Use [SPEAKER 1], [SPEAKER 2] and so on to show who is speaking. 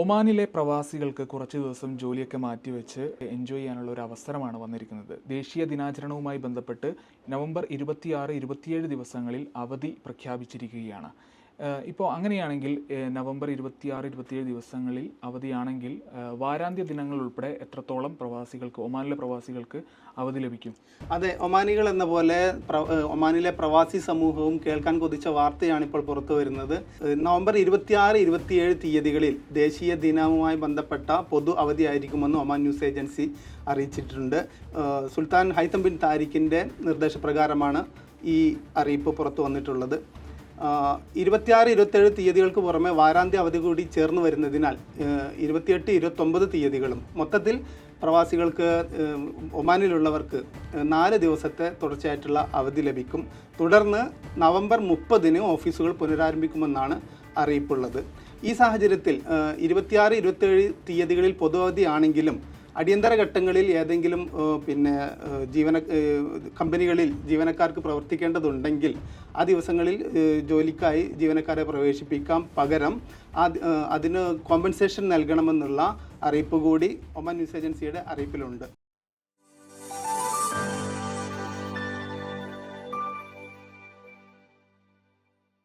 [SPEAKER 1] ഒമാനിലെ പ്രവാസികൾക്ക് കുറച്ച് ദിവസം ജോലിയൊക്കെ മാറ്റിവെച്ച് എൻജോയ് ചെയ്യാനുള്ള ഒരു അവസരമാണ് വന്നിരിക്കുന്നത്. ദേശീയ ദിനാചരണവുമായി ബന്ധപ്പെട്ട് നവംബർ ഇരുപത്തിയാറ് ഇരുപത്തിയേഴ് ദിവസങ്ങളിൽ അവധി പ്രഖ്യാപിച്ചിരിക്കുകയാണ്. ഇപ്പോൾ അങ്ങനെയാണെങ്കിൽ നവംബർ ഇരുപത്തിയാറ് ഇരുപത്തിയേഴ് ദിവസങ്ങളിൽ അവധിയാണെങ്കിൽ വാരാന്ത്യ ദിനങ്ങൾ ഉൾപ്പെടെ എത്രത്തോളം പ്രവാസികൾക്ക് ഒമാനിലെ പ്രവാസികൾക്ക് അവധി ലഭിക്കും?
[SPEAKER 2] അതെ ഒമാനികൾ എന്ന പോലെ ഒമാനിലെ പ്രവാസി സമൂഹവും കേൾക്കാൻ കൊതിച്ച വാർത്തയാണ് ഇപ്പോൾ പുറത്തു വരുന്നത്. നവംബർ ഇരുപത്തിയാറ് ഇരുപത്തിയേഴ് തീയതികളിൽ ദേശീയ ദിനവുമായി ബന്ധപ്പെട്ട പൊതു അവധിയായിരിക്കുമെന്ന് ഒമാൻ ന്യൂസ് ഏജൻസി അറിയിച്ചിട്ടുണ്ട്. സുൽത്താൻ ഹൈത്തം ബിൻ താരിഖിന്റെ നിർദ്ദേശപ്രകാരമാണ് ഈ അറിയിപ്പ് പുറത്തു വന്നിട്ടുള്ളത്. ഇരുപത്തിയാറ് ഇരുപത്തേഴ് തീയതികൾക്ക് പുറമെ വാരാന്ത്യ അവധി കൂടി ചേർന്ന് വരുന്നതിനാൽ ഇരുപത്തിയെട്ട് ഇരുപത്തൊമ്പത് തീയതികളും മൊത്തത്തിൽ പ്രവാസികൾക്ക് ഒമാനിലുള്ളവർക്ക് നാല് ദിവസത്തെ തുടർച്ചയായിട്ടുള്ള അവധി ലഭിക്കും. തുടർന്ന് നവംബർ മുപ്പതിന് ഓഫീസുകൾ പുനരാരംഭിക്കുമെന്നാണ് അറിയിപ്പുള്ളത്. ഈ സാഹചര്യത്തിൽ ഇരുപത്തിയാറ് ഇരുപത്തേഴ് തീയതികളിൽ പൊതു അവധിയാണെങ്കിലും അടിയന്തര ഘട്ടങ്ങളിൽ ഏതെങ്കിലും പിന്നെ ജീവന കമ്പനികളിൽ ജീവനക്കാർക്ക് പ്രവർത്തിക്കേണ്ടതുണ്ടെങ്കിൽ ആ ദിവസങ്ങളിൽ ജോലിക്കായി ജീവനക്കാരെ പ്രവേശിപ്പിക്കാം. പകരം അതിന് കോമ്പൻസേഷൻ നൽകണമെന്നുള്ള അറിയിപ്പ് കൂടി ഒമൻ ന്യൂസ് ഏജൻസിയുടെ അറിയിപ്പിലുണ്ട്.